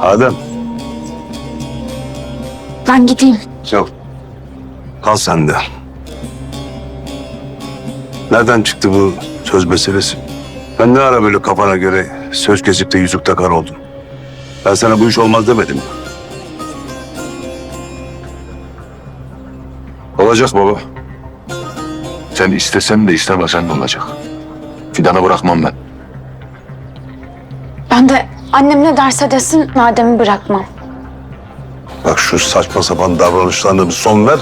Adem. Ben gideyim. Yok. Kal sen de. Nereden çıktı bu söz meselesi? Ben ne ara böyle kafana göre söz kesip de yüzük takar oldum? Ben sana bu iş olmaz demedim mi? Olacak baba. Sen istesen de istemesen de olacak. Fidan'ı bırakmam ben. Ben de annem ne derse desin Adem'i bırakmam. Bak şu saçma sapan davranışlarına bir son ver.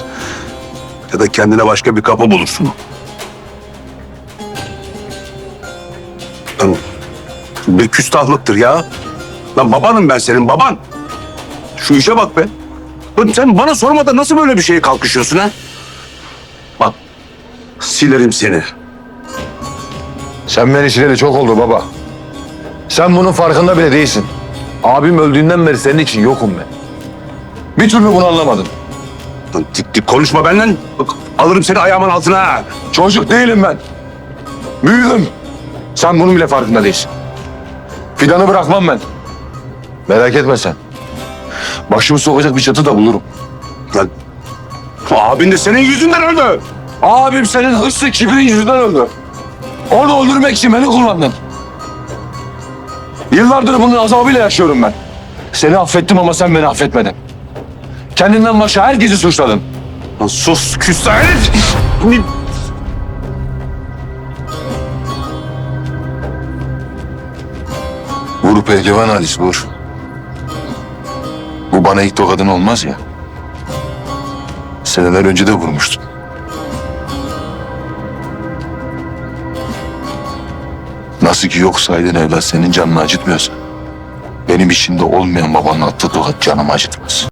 Ya da kendine başka bir kapı bulursun. Lan, Bir küstahlıktır ya. Lan babanım ben senin baban. Şu işe bak be. Lan sen bana sormadan nasıl böyle bir şeye kalkışıyorsun ha? Bak silerim seni. Sen beni sileli çok oldu baba. Sen bunun farkında bile değilsin. Abim öldüğünden beri senin için yokum ben. Bir türlü bunu anlamadın. Lan dik dik konuşma benden. Bak, alırım seni ayağımın altına. ha. Çocuk değilim ben. Büyüdüm. Sen bunun bile farkında değilsin. Fidan'ı bırakmam ben. Merak etme sen. Başımı sokacak bir çatı da bulurum. Lan abin de senin yüzünden öldü. Abim senin hırslı kibrin yüzünden öldü. Onu öldürmek için beni kullandın. Yıllardır bunun azabıyla yaşıyorum ben. Seni affettim ama sen beni affetmedin. Kendinden başka herkesi suçladın. Lan sus küstah herif. Vur pehlivan Halis vur. Bu bana ilk tokadın olmaz ya. Seneler önce de vurmuştum. Nasıl ki yok evlat senin canını acıtmıyorsa. Benim içimde olmayan babanın attığı tokat canımı acıtmaz.